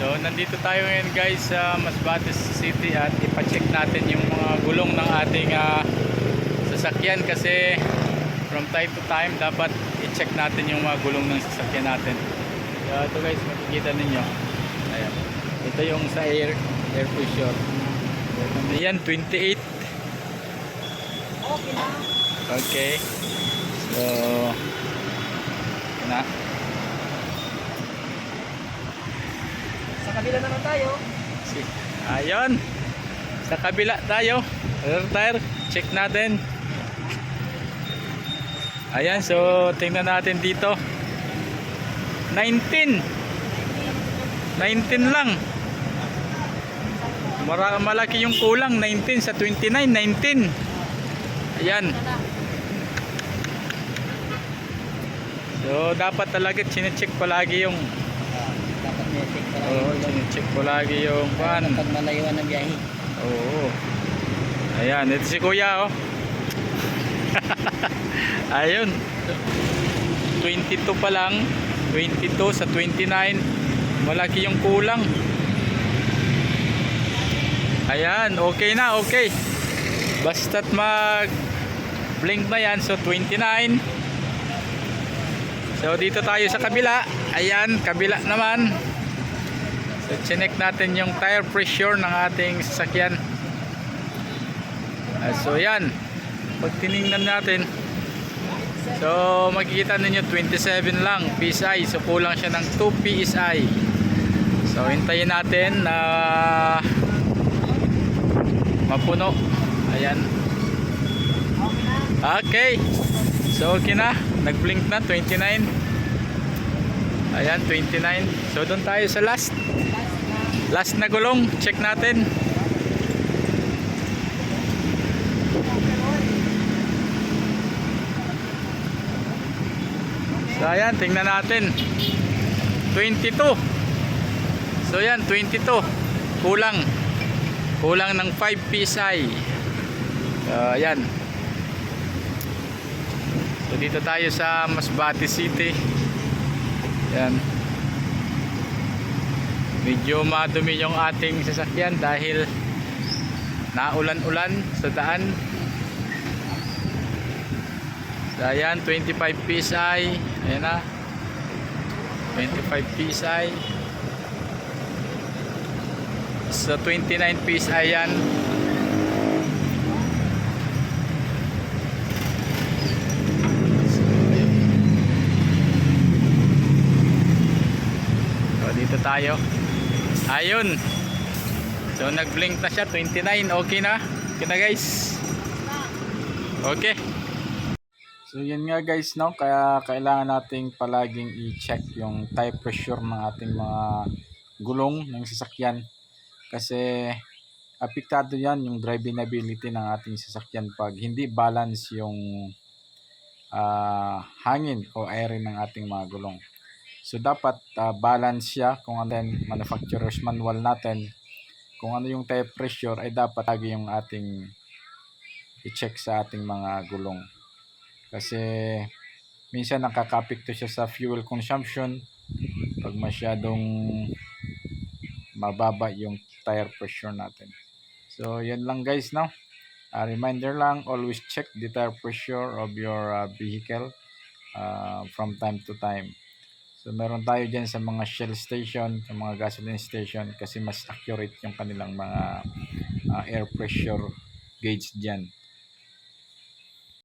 So, nandito tayo ngayon guys sa Masbate City at ipacheck natin yung mga gulong ng ating ah, sasakyan kasi from time to time dapat i-check natin yung mga gulong ng sasakyan natin. So, ito guys, makikita ninyo. Ayan. Ito yung sa air, air pressure. Ayan, 28. Okay na. Okay. So, na. Kabila naman tayo. Ayun. Sa kabila tayo. Rear tire. Check natin. Ayan, so tingnan natin dito. 19. 19 lang. Mara malaki yung kulang. 19 sa 29. 19. Ayan. So, dapat talaga chinecheck palagi yung check pa lang. Oo, chinecheck palagi yung pan. Pag malayuan ng biyahe. Oo. Ayan, ito si Kuya oh. Ayun. 22 pa lang. 22 sa 29. Malaki yung kulang. Ayan, okay na, okay. Basta't mag blink na yan, so 29. So dito tayo sa kabila. Ayan, kabila naman. So chinek natin yung tire pressure ng ating sasakyan. Ah, so yan. Pag tiningnan natin. So makikita ninyo 27 lang PSI. So kulang siya ng 2 PSI. So hintayin natin na mapuno. Ayan. Okay. So okay na. Nag-blink na 29. Ayan 29. So doon tayo sa last. Last na gulong. Check natin. So ayan, tingnan natin. 22. So ayan, 22. Kulang. Kulang ng 5 PSI. So ayan. So dito tayo sa Masbate City. Ayan. Medyo madumi yung ating sasakyan dahil naulan-ulan sa daan. So, ayan, 25 PSI. Ayan na. 25 PSI. So, 29 PSI yan. So, tayo. Ayun. So, nag-blink na siya. 29. Okay na. Okay na, guys. Okay. So yun nga guys no, kaya kailangan nating palaging i-check yung tire pressure ng ating mga gulong ng sasakyan kasi apektado yan yung drivability ng ating sasakyan pag hindi balance yung ah, hangin o air ng ating mga gulong. So dapat ah, balance siya kung ano yan manufacturer's manual natin kung ano yung tire pressure ay dapat lagi yung ating i-check sa ating mga gulong kasi minsan nakakapekto siya sa fuel consumption pag masyadong mababa yung tire pressure natin. So, yan lang guys, no? A reminder lang, always check the tire pressure of your uh, vehicle uh, from time to time. So, meron tayo dyan sa mga Shell station, sa mga gasoline station kasi mas accurate yung kanilang mga uh, air pressure gauge dyan.